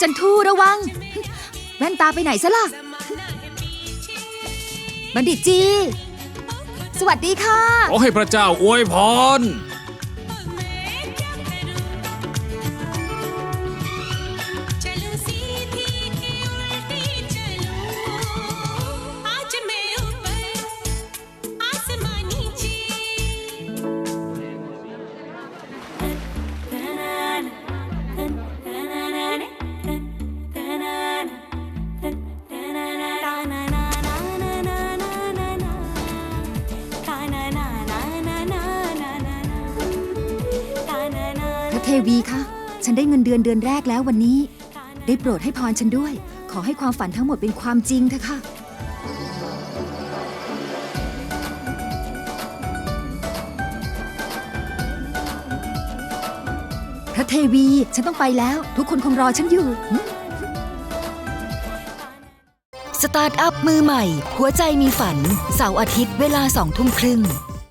จันทูระวัง แว่นตาไปไหนซะล่ะ บัณฑิตจี สวัสดีค่ะ ขอให้พระเจ้าอวยพร เทวีคะฉันได้เงินเดือนเดือนแรกแล้ววันนี้ ได้โปรดให้พรฉันด้วย ขอให้ความฝันทั้งหมดเป็นความจริงเถอะค่ะพระเทวีฉันต้องไปแล้ว ทุกคนคงรอฉันอยู่ สตาร์ทอัพมือใหม่ หัวใจมีฝัน เสาร์อาทิตย์เวลาสองทุ่มครึ่ง